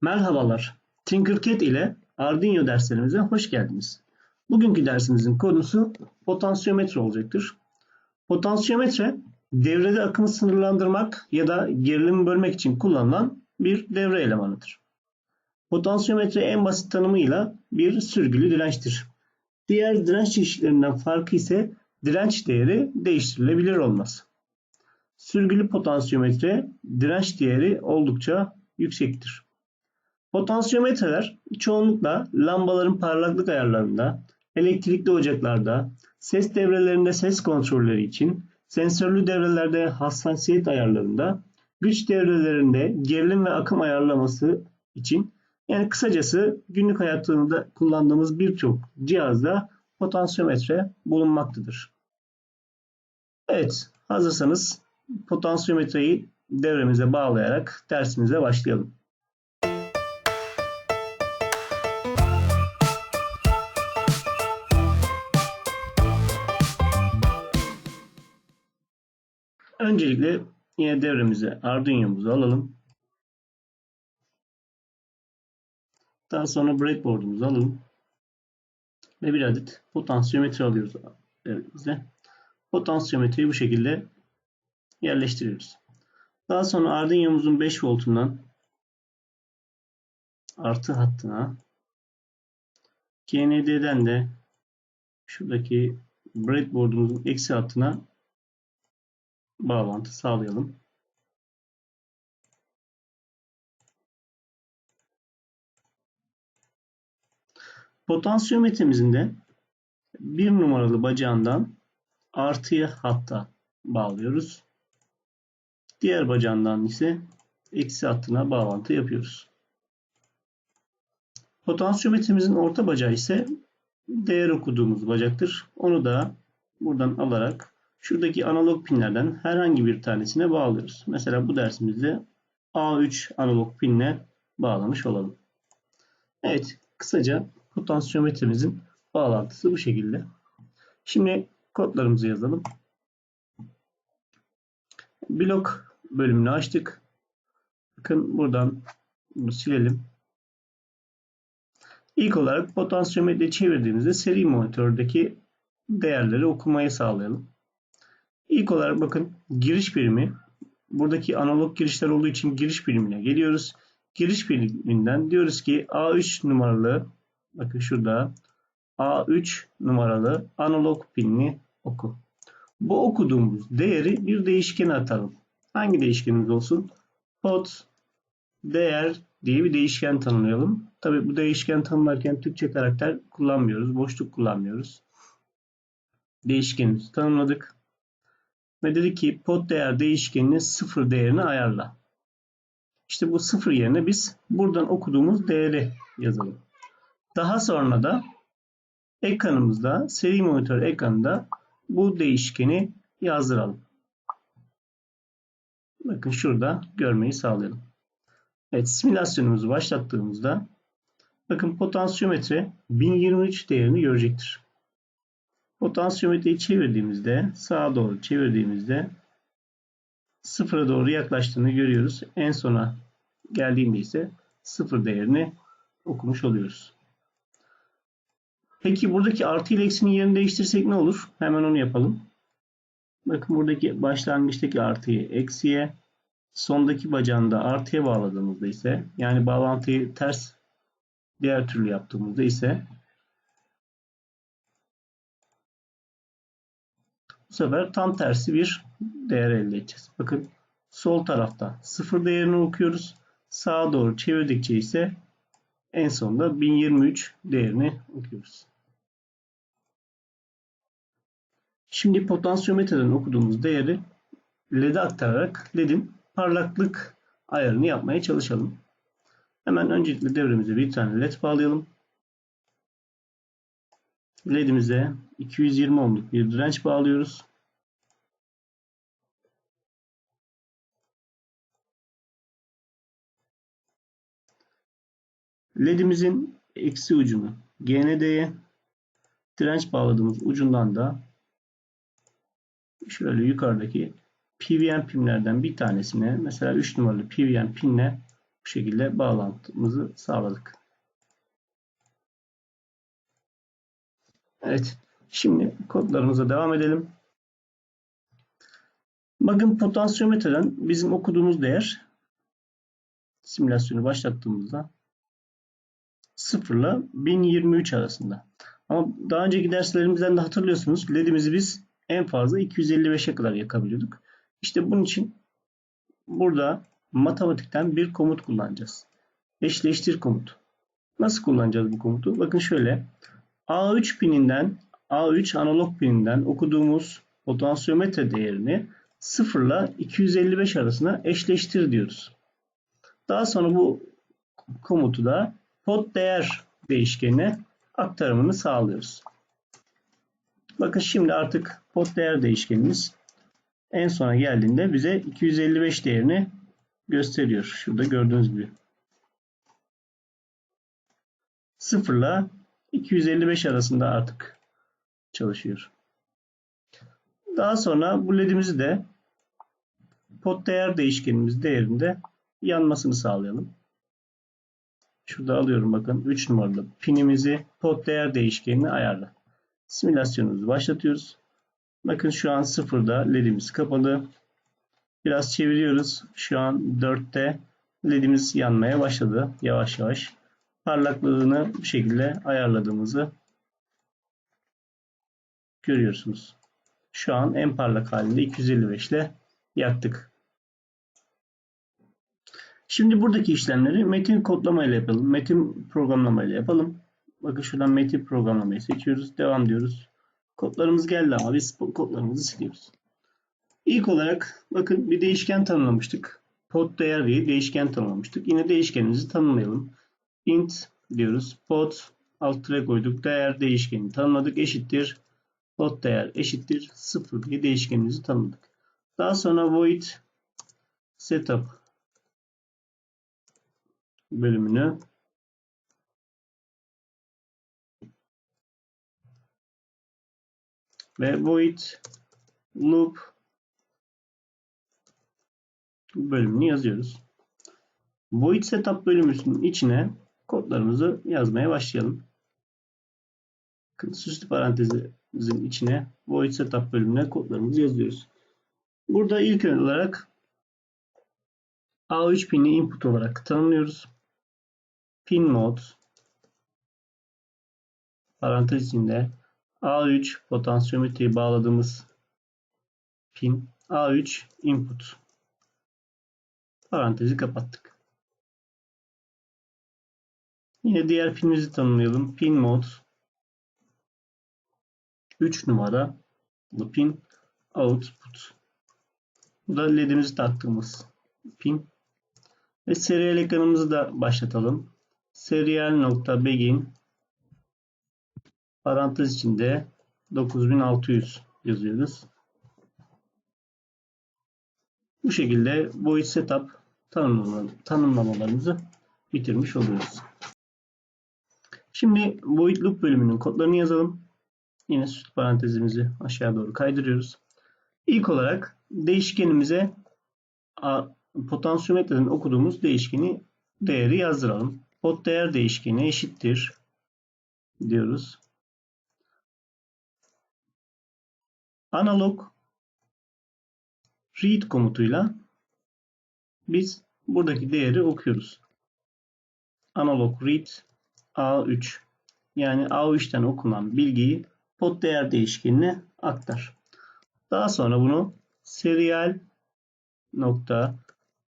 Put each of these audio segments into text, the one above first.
Merhabalar, Tinkercad ile Arduino derslerimize hoş geldiniz. Bugünkü dersimizin konusu potansiyometre olacaktır. Potansiyometre, devrede akımı sınırlandırmak ya da gerilimi bölmek için kullanılan bir devre elemanıdır. Potansiyometre en basit tanımıyla bir sürgülü dirençtir. Diğer direnç çeşitlerinden farkı ise direnç değeri değiştirilebilir olmaz. Sürgülü potansiyometre direnç değeri oldukça yüksektir. Potansiyometreler çoğunlukla lambaların parlaklık ayarlarında, elektrikli ocaklarda, ses devrelerinde ses kontrolleri için, sensörlü devrelerde hassasiyet ayarlarında, güç devrelerinde gerilim ve akım ayarlaması için yani kısacası günlük hayatımızda kullandığımız birçok cihazda potansiyometre bulunmaktadır. Evet, hazırsanız potansiyometreyi devremize bağlayarak dersimize başlayalım. Öncelikle yine devremize Arduino'muzu alalım. Daha sonra breadboard'umuzu alalım. Ve bir adet potansiyometre alıyoruz devremize. Potansiyometreyi bu şekilde yerleştiriyoruz. Daha sonra Arduino'muzun 5 voltundan artı hattına GND'den de şuradaki breadboard'umuzun eksi hattına bağlantı sağlayalım. Potansiyometremizin de bir numaralı bacağından artıya hatta bağlıyoruz. Diğer bacağından ise eksi hattına bağlantı yapıyoruz. Potansiyometremizin orta bacağı ise değer okuduğumuz bacaktır. Onu da buradan alarak şuradaki analog pinlerden herhangi bir tanesine bağlıyoruz. Mesela bu dersimizde A3 analog pinle bağlamış olalım. Evet, kısaca potansiyometremizin bağlantısı bu şekilde. Şimdi kodlarımızı yazalım. Blok bölümünü açtık. Bakın buradan bunu silelim. İlk olarak potansiyometreyi çevirdiğimizde seri monitördeki değerleri okumayı sağlayalım. İlk olarak bakın giriş birimi. Buradaki analog girişler olduğu için giriş birimine geliyoruz. Giriş biriminden diyoruz ki A3 numaralı bakın şurada A3 numaralı analog pinini oku. Bu okuduğumuz değeri bir değişkene atalım. Hangi değişkenimiz olsun? Pot değer diye bir değişken tanımlayalım. Tabi bu değişken tanımlarken Türkçe karakter kullanmıyoruz. Boşluk kullanmıyoruz. Değişkenimizi tanımladık. Ve dedi ki pot değer değişkeninin sıfır değerini ayarla. İşte bu sıfır yerine biz buradan okuduğumuz değeri yazalım. Daha sonra da ekranımızda seri monitör ekranında bu değişkeni yazdıralım. Bakın şurada görmeyi sağlayalım. Evet simülasyonumuzu başlattığımızda bakın potansiyometre 1023 değerini görecektir. Potansiyometreyi çevirdiğimizde sağa doğru çevirdiğimizde sıfıra doğru yaklaştığını görüyoruz. En sona geldiğinde ise sıfır değerini okumuş oluyoruz. Peki buradaki artı ile eksinin yerini değiştirsek ne olur? Hemen onu yapalım. Bakın buradaki başlangıçtaki artıyı eksiye, sondaki bacağında artıya bağladığımızda ise yani bağlantıyı ters diğer türlü yaptığımızda ise bu sefer tam tersi bir değer elde edeceğiz. Bakın sol tarafta sıfır değerini okuyoruz. Sağa doğru çevirdikçe ise en sonunda 1023 değerini okuyoruz. Şimdi potansiyometreden okuduğumuz değeri LED'e aktararak LED'in parlaklık ayarını yapmaya çalışalım. Hemen öncelikle devremize bir tane LED bağlayalım. LED'imize 220 ohmluk bir direnç bağlıyoruz. LED'imizin eksi ucunu GND'ye direnç bağladığımız ucundan da şöyle yukarıdaki PWM pinlerden bir tanesine mesela 3 numaralı PWM pinle Bu şekilde bağlantımızı sağladık. Evet. Şimdi kodlarımıza devam edelim. Bakın potansiyometreden bizim okuduğumuz değer simülasyonu başlattığımızda 0 ile 1023 arasında. Ama daha önceki derslerimizden de hatırlıyorsunuz LED'imizi biz en fazla 255'e kadar yakabiliyorduk. İşte bunun için burada matematikten bir komut kullanacağız. Eşleştir komutu. Nasıl kullanacağız bu komutu? Bakın şöyle. A3 pininden A3 analog pininden okuduğumuz potansiyometre değerini 0 ile 255 arasına eşleştir diyoruz. Daha sonra bu komutu da pot değer değişkenine aktarımını sağlıyoruz. Bakın şimdi artık pot değer değişkenimiz en sona geldiğinde bize 255 değerini gösteriyor. Şurada gördüğünüz gibi. 0 ile 255 arasında artık çalışıyor. Daha sonra bu ledimizi de pot değer değişkenimiz değerinde yanmasını sağlayalım. Şurada alıyorum bakın 3 numaralı pinimizi pot değer değişkenine ayarla. Simülasyonumuzu başlatıyoruz. Bakın şu an sıfırda ledimiz kapalı. Biraz çeviriyoruz. Şu an 4'te ledimiz yanmaya başladı. Yavaş yavaş. Parlaklığını bu şekilde ayarladığımızı görüyorsunuz. Şu an en parlak halinde 255 ile yaktık. Şimdi buradaki işlemleri metin kodlama ile yapalım. Metin programlama ile yapalım. Bakın şuradan metin programlamayı seçiyoruz. Devam diyoruz. Kodlarımız geldi ama biz kodlarımızı siliyoruz. İlk olarak bakın bir değişken tanımlamıştık. Pod değer diye değişken tanımlamıştık. Yine değişkenimizi tanımlayalım. İnt diyoruz. Pod alt tire koyduk. Değer değişkeni tanımladık. Eşittir. Pod değer eşittir. 0 diye değişkenimizi tanımladık. Daha sonra void setup bölümünü ve void loop bölümünü yazıyoruz. Void setup bölümümüzün içine kodlarımızı yazmaya başlayalım. Süslü parantezimizin içine void setup bölümüne kodlarımızı yazıyoruz. Burada ilk olarak A3 pin'i input olarak tanımlıyoruz. Pin mode parantez içinde A3 potansiyometreyi bağladığımız pin A3 input parantezi kapattık. Yine diğer pinimizi tanımlayalım. Pin mode 3 numara pin output. Bu da ledimizi taktığımız pin. Ve serial ekranımızı da başlatalım. Serial nokta begin parantez içinde 9600 yazıyoruz. Bu şekilde void setup tanımlamalarımızı bitirmiş oluyoruz. Şimdi void loop bölümünün kodlarını yazalım. Yine süt parantezimizi aşağı doğru kaydırıyoruz. İlk olarak değişkenimize potansiyometreden okuduğumuz değişkeni değeri yazdıralım. Pot değer değişkeni eşittir diyoruz. Analog read komutuyla biz buradaki değeri okuyoruz. Analog read A3 yani A3'ten okunan bilgiyi pot değer değişkenine aktar. Daha sonra bunu serial nokta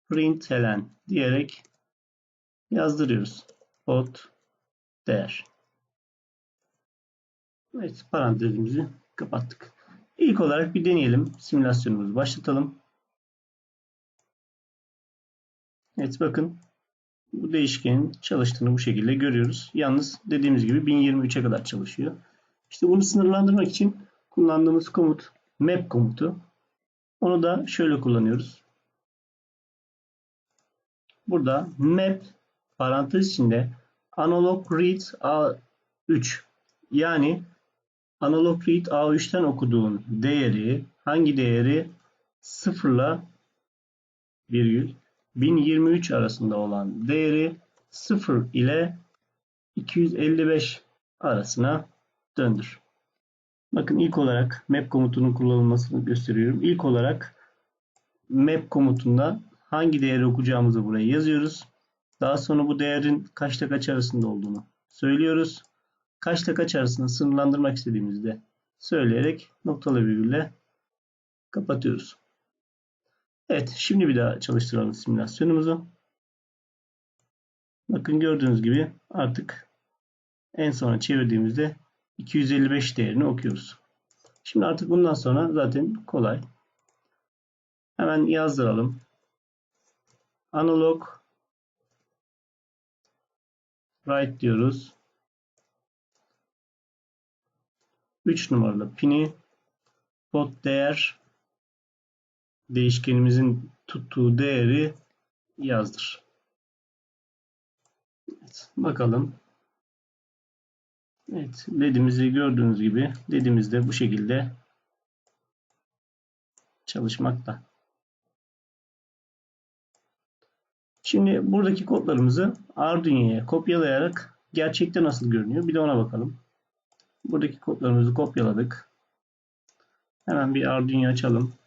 println diyerek yazdırıyoruz. Pot değer. Evet parantezimizi kapattık. İlk olarak bir deneyelim. Simülasyonumuzu başlatalım. Evet bakın bu değişkenin çalıştığını bu şekilde görüyoruz. Yalnız dediğimiz gibi 1023'e kadar çalışıyor. İşte bunu sınırlandırmak için kullandığımız komut map komutu. Onu da şöyle kullanıyoruz. Burada map parantez içinde analog read a3 yani analog read A3'ten okuduğun değeri hangi değeri sıfırla virgül 1023 arasında olan değeri 0 ile 255 arasına döndür. Bakın ilk olarak map komutunun kullanılmasını gösteriyorum. İlk olarak map komutunda hangi değeri okuyacağımızı buraya yazıyoruz. Daha sonra bu değerin kaçta kaç arasında olduğunu söylüyoruz. Kaçta kaç arasında sınırlandırmak istediğimizde söyleyerek noktalı virgülle kapatıyoruz. Evet, şimdi bir daha çalıştıralım simülasyonumuzu. Bakın gördüğünüz gibi artık en sona çevirdiğimizde 255 değerini okuyoruz. Şimdi artık bundan sonra zaten kolay. Hemen yazdıralım. Analog write diyoruz. 3 numaralı pini pot değer değişkenimizin tuttuğu değeri yazdır. Evet, bakalım. Evet, ledimizi gördüğünüz gibi ledimiz de bu şekilde çalışmakta. Şimdi buradaki kodlarımızı Arduino'ya kopyalayarak gerçekte nasıl görünüyor bir de ona bakalım. Buradaki kodlarımızı kopyaladık. Hemen bir Arduino açalım.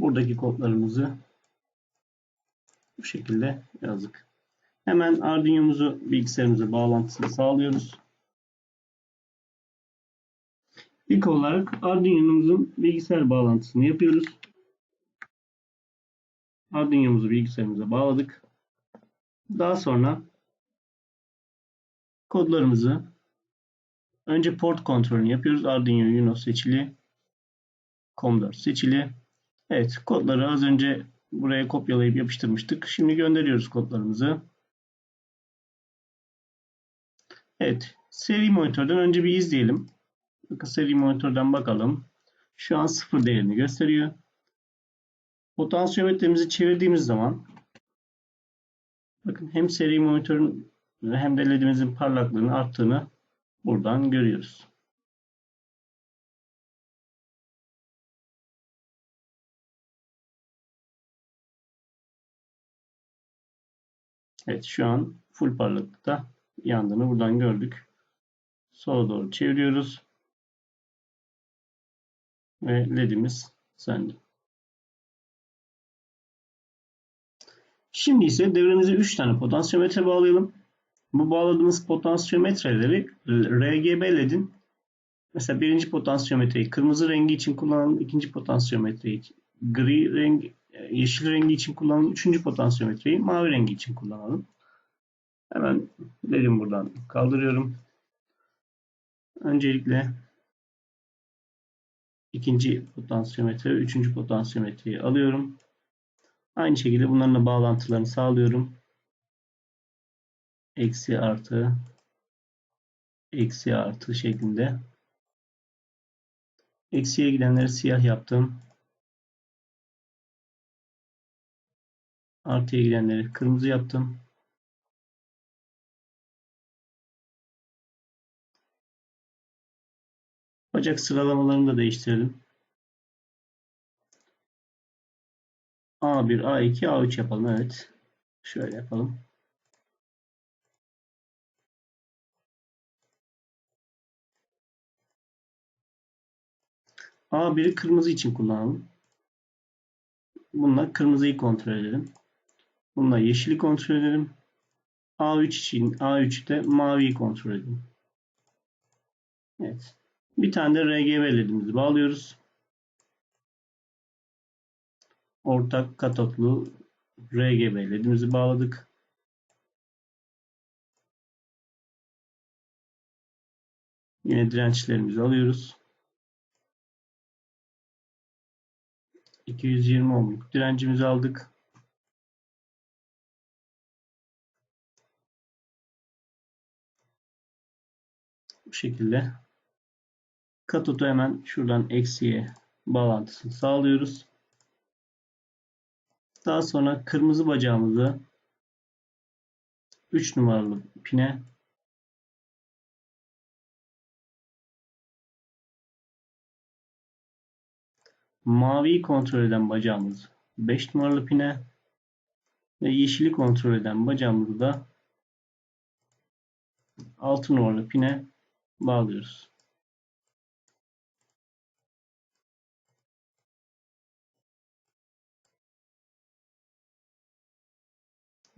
Buradaki kodlarımızı bu şekilde yazdık. Hemen Arduino'muzu bilgisayarımıza bağlantısını sağlıyoruz. İlk olarak Arduino'muzun bilgisayar bağlantısını yapıyoruz. Arduino'muzu bilgisayarımıza bağladık. Daha sonra kodlarımızı önce port kontrolünü yapıyoruz. Arduino Uno seçili. COM4 seçili. Evet kodları az önce buraya kopyalayıp yapıştırmıştık. Şimdi gönderiyoruz kodlarımızı. Evet seri monitörden önce bir izleyelim. Bakın seri monitörden bakalım. Şu an sıfır değerini gösteriyor. Potansiyometremizi çevirdiğimiz zaman bakın hem seri monitörün hem de ledimizin parlaklığının arttığını buradan görüyoruz. Evet şu an full parlaklıkta yandığını buradan gördük. Sola doğru çeviriyoruz. Ve ledimiz söndü. Şimdi ise devremize 3 tane potansiyometre bağlayalım. Bu bağladığımız potansiyometreleri RGB ledin mesela birinci potansiyometreyi kırmızı rengi için kullanalım. ikinci potansiyometreyi gri rengi yeşil rengi için kullanalım. Üçüncü potansiyometreyi mavi rengi için kullanalım. Hemen ledimi buradan kaldırıyorum. Öncelikle ikinci potansiyometre ve üçüncü potansiyometreyi alıyorum. Aynı şekilde bunların bağlantılarını sağlıyorum. Eksi artı eksi artı şeklinde. Eksiye gidenleri siyah yaptım. Artıya gidenleri kırmızı yaptım. Bacak sıralamalarını da değiştirelim. A1, A2, A3 yapalım. Evet. Şöyle yapalım. A1'i kırmızı için kullanalım. Bununla kırmızıyı kontrol edelim. Bununla yeşili kontrol edelim. A3 için A3'te maviyi kontrol edelim. Evet. Bir tane de RGB ledimizi bağlıyoruz. Ortak katotlu RGB ledimizi bağladık. Yine dirençlerimizi alıyoruz. 220 ohmluk direncimizi aldık. Bu şekilde katotu hemen şuradan eksiye bağlantısını sağlıyoruz. Daha sonra kırmızı bacağımızı 3 numaralı pine maviyi kontrol eden bacağımız 5 numaralı pine ve yeşili kontrol eden bacağımızı da 6 numaralı pine bağlıyoruz.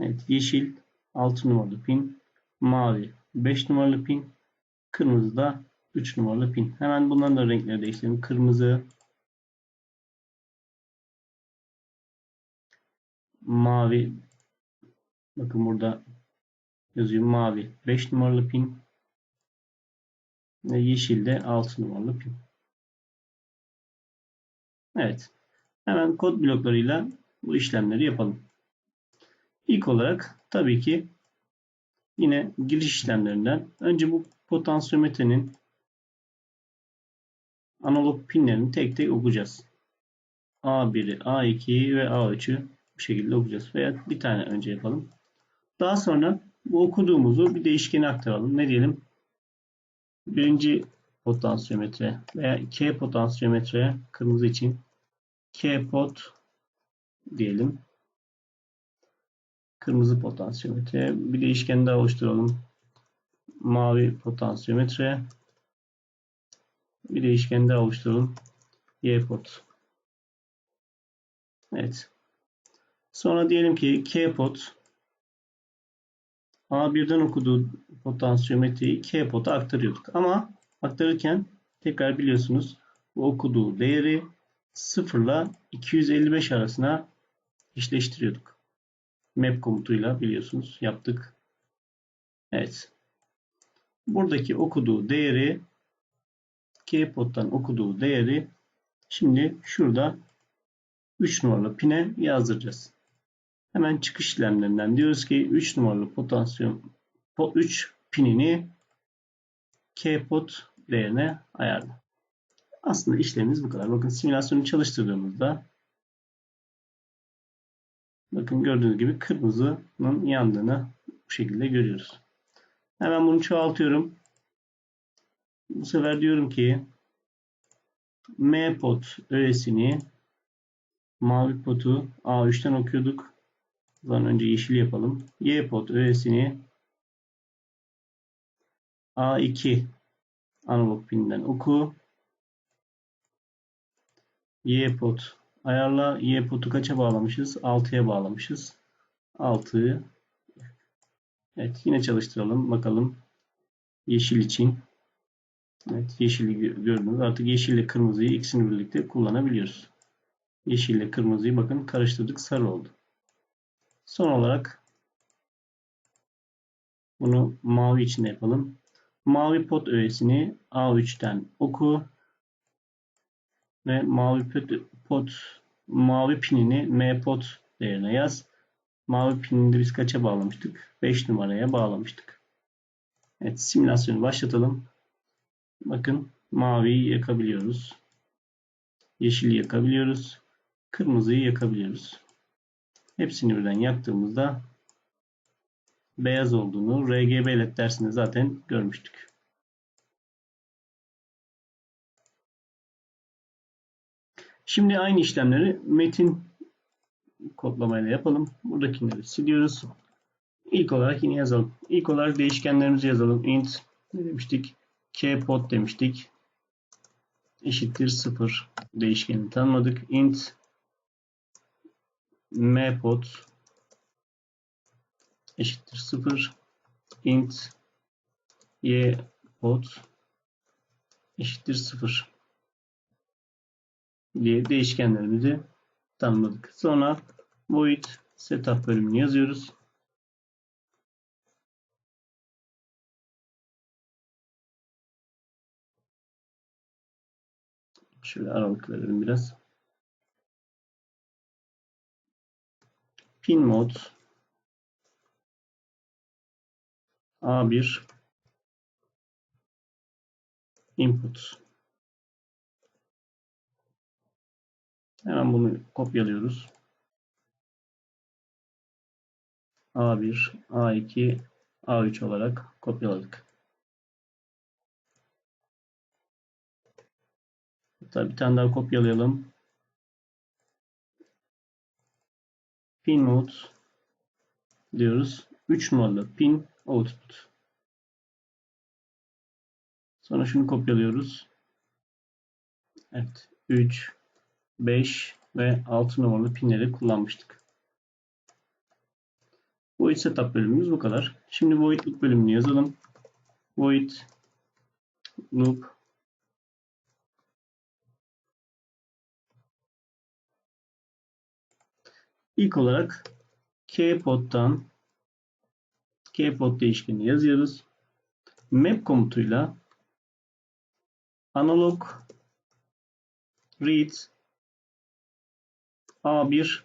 Evet yeşil 6 numaralı pin, mavi 5 numaralı pin, kırmızı da 3 numaralı pin. Hemen bunların da renkleri değiştirelim. Kırmızı, mavi bakın burada yazıyor mavi 5 numaralı pin ve yeşil de 6 numaralı pin. Evet. Hemen kod bloklarıyla bu işlemleri yapalım. İlk olarak tabii ki yine giriş işlemlerinden önce bu potansiyometrenin analog pinlerini tek tek okuyacağız. A1'i, A2'yi ve A3'ü bu şekilde okuyacağız. Veya bir tane önce yapalım. Daha sonra bu okuduğumuzu bir değişkene aktaralım. Ne diyelim? Birinci potansiyometre veya K potansiyometre kırmızı için K pot diyelim. Kırmızı potansiyometre. Bir değişken daha oluşturalım. Mavi potansiyometre. Bir değişken daha oluşturalım. Y pot. Evet. Sonra diyelim ki K pot A1'den okuduğu potansiyometreyi K pota aktarıyorduk. Ama aktarırken tekrar biliyorsunuz bu okuduğu değeri 0 ile 255 arasına eşleştiriyorduk. Map komutuyla biliyorsunuz yaptık. Evet. Buradaki okuduğu değeri Kpot'tan okuduğu değeri şimdi şurada 3 numaralı pine yazdıracağız. Hemen çıkış işlemlerinden diyoruz ki 3 numaralı potansiyel 3 pinini Kpot değerine ayarla. Aslında işlemimiz bu kadar. Bakın simülasyonu çalıştırdığımızda bakın gördüğünüz gibi kırmızının yandığını bu şekilde görüyoruz. Hemen bunu çoğaltıyorum. Bu sefer diyorum ki M pot öğesini mavi potu A3'ten okuyorduk. Zaman önce yeşil yapalım. Y pot öğesini A2 analog pininden oku. Y pot ayarla. Y potu kaça bağlamışız? 6'ya bağlamışız. 6'yı Evet yine çalıştıralım. Bakalım. Yeşil için. Evet yeşili gördünüz. Artık yeşille kırmızıyı ikisini birlikte kullanabiliyoruz. Yeşille kırmızıyı bakın karıştırdık. Sarı oldu. Son olarak bunu mavi için yapalım. Mavi pot öğesini A3'ten oku ve mavi pot, pot mavi pinini M pot değerine yaz. Mavi pinini de biz kaça bağlamıştık? 5 numaraya bağlamıştık. Evet simülasyonu başlatalım. Bakın maviyi yakabiliyoruz. Yeşili yakabiliyoruz. Kırmızıyı yakabiliyoruz. Hepsini birden yaktığımızda beyaz olduğunu RGB LED dersinde zaten görmüştük. Şimdi aynı işlemleri metin kodlamayla yapalım. Buradakileri siliyoruz. İlk olarak yine yazalım. İlk olarak değişkenlerimizi yazalım. int ne demiştik? kpot demiştik. Eşittir 0 değişkeni tanımladık. int mpot eşittir 0 int ypot eşittir 0 diye değişkenlerimizi tanımladık. Sonra void setup bölümünü yazıyoruz. Şöyle aralık verelim biraz. Pin mod A1 input Hemen bunu kopyalıyoruz. A1, A2, A3 olarak kopyaladık. Hatta bir tane daha kopyalayalım. Pin mode diyoruz. 3 numaralı pin output. Sonra şunu kopyalıyoruz. Evet. 3, 5 ve 6 numaralı pinleri kullanmıştık. Void setup bölümümüz bu kadar. Şimdi void loop bölümünü yazalım. Void loop İlk olarak kpod'dan kpod değişkeni yazıyoruz. Map komutuyla analog read A1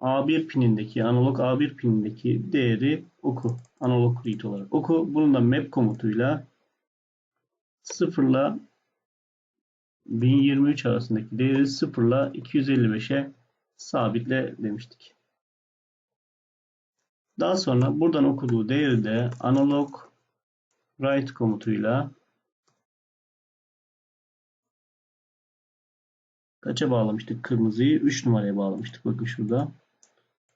A1 pinindeki analog A1 pinindeki değeri oku. Analog read olarak oku. Bunun da map komutuyla 0 ile 1023 arasındaki değeri 0 ile 255'e sabitle demiştik. Daha sonra buradan okuduğu değeri de analog write komutuyla kaça bağlamıştık kırmızıyı? 3 numaraya bağlamıştık. Bakın şurada.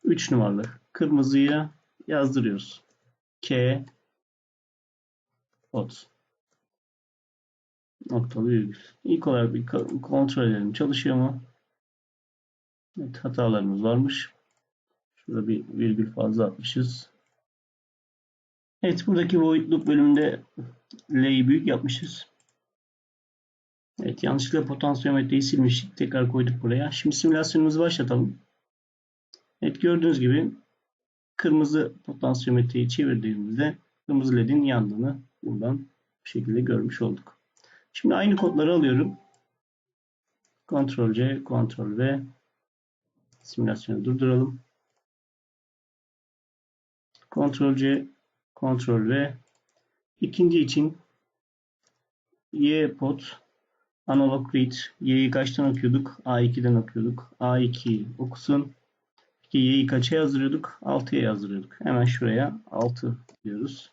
3 numaralı kırmızıya yazdırıyoruz. K ot noktalı virgül. İlk olarak bir kontrol edelim. Çalışıyor mu? Evet, hatalarımız varmış. Şurada bir virgül fazla atmışız. Evet buradaki void loop bölümünde L'yi büyük yapmışız. Evet yanlışlıkla potansiyometreyi silmiştik. Tekrar koyduk buraya. Şimdi simülasyonumuzu başlatalım. Evet gördüğünüz gibi kırmızı potansiyometreyi çevirdiğimizde kırmızı ledin yandığını buradan bu şekilde görmüş olduk. Şimdi aynı kodları alıyorum. Ctrl C, Ctrl V simülasyonu durduralım. Ctrl C, Ctrl V. İkinci için Y pod analog read. Y'yi kaçtan okuyorduk? A2'den okuyorduk. A2 okusun. Peki Y'yi kaça yazdırıyorduk? 6'ya yazdırıyorduk. Hemen şuraya 6 diyoruz.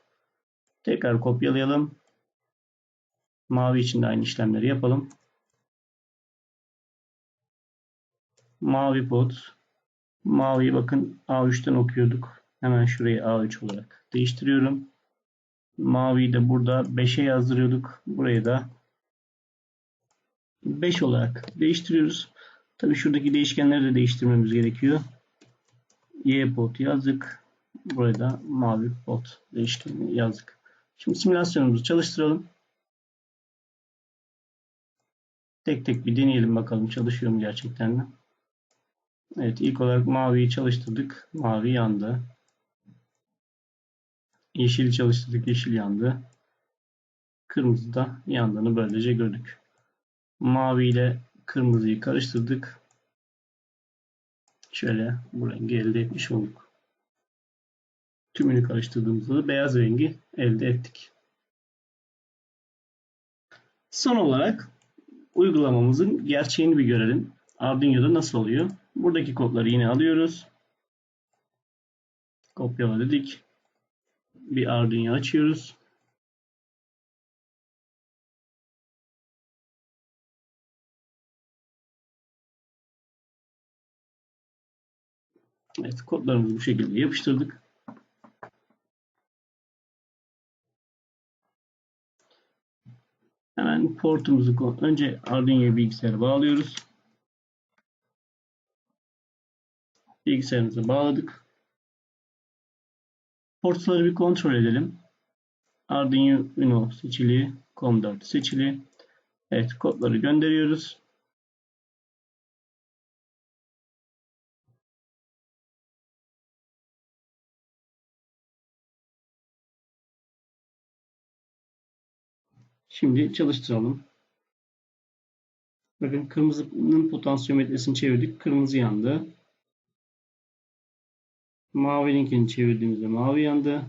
Tekrar kopyalayalım. Mavi için de aynı işlemleri yapalım. Mavi pod. Maviyi bakın A3'ten okuyorduk. Hemen şurayı A3 olarak değiştiriyorum. Maviyi de burada 5'e yazdırıyorduk. Burayı da 5 olarak değiştiriyoruz. Tabii şuradaki değişkenleri de değiştirmemiz gerekiyor. Y pot yazdık. Buraya da mavi pot değişkenini yazdık. Şimdi simülasyonumuzu çalıştıralım. Tek tek bir deneyelim bakalım çalışıyor mu gerçekten mi? Evet ilk olarak maviyi çalıştırdık. Mavi yandı. Yeşil çalıştırdık. Yeşil yandı. Kırmızı da yandığını böylece gördük. Mavi ile kırmızıyı karıştırdık. Şöyle bu rengi elde etmiş olduk. Tümünü karıştırdığımızda da beyaz rengi elde ettik. Son olarak uygulamamızın gerçeğini bir görelim. Arduino'da nasıl oluyor? Buradaki kodları yine alıyoruz. Kopyala dedik. Bir Arduino açıyoruz. Evet kodlarımızı bu şekilde yapıştırdık. Hemen portumuzu önce Arduino bilgisayara bağlıyoruz. Bilgisayarımıza bağladık. Portları bir kontrol edelim. Arduino seçili, COM4 seçili. Evet kodları gönderiyoruz. Şimdi çalıştıralım. Bakın kırmızının potansiyometresini çevirdik. Kırmızı yandı. Mavininkini çevirdiğimizde mavi yandı.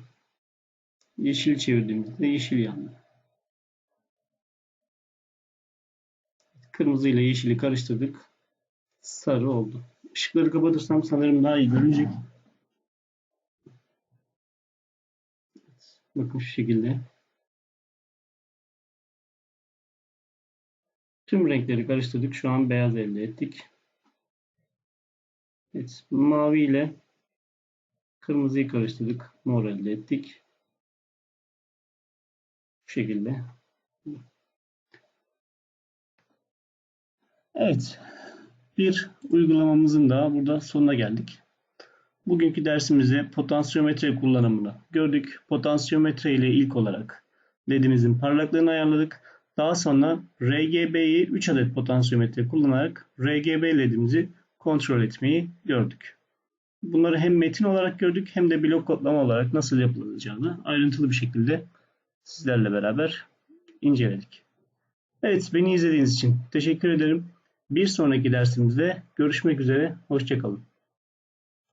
Yeşil çevirdiğimizde de yeşil yandı. Kırmızı ile yeşili karıştırdık. Sarı oldu. Işıkları kapatırsam sanırım daha iyi görünecek. Bakın şu şekilde. Tüm renkleri karıştırdık. Şu an beyaz elde ettik. Evet, mavi ile kırmızıyı karıştırdık. Mor elde ettik. Bu şekilde. Evet. Bir uygulamamızın daha burada sonuna geldik. Bugünkü dersimizde potansiyometre kullanımını gördük. Potansiyometre ile ilk olarak ledimizin parlaklığını ayarladık. Daha sonra RGB'yi 3 adet potansiyometre kullanarak RGB ledimizi kontrol etmeyi gördük. Bunları hem metin olarak gördük hem de blok kodlama olarak nasıl yapılacağını ayrıntılı bir şekilde sizlerle beraber inceledik. Evet beni izlediğiniz için teşekkür ederim. Bir sonraki dersimizde görüşmek üzere. Hoşçakalın.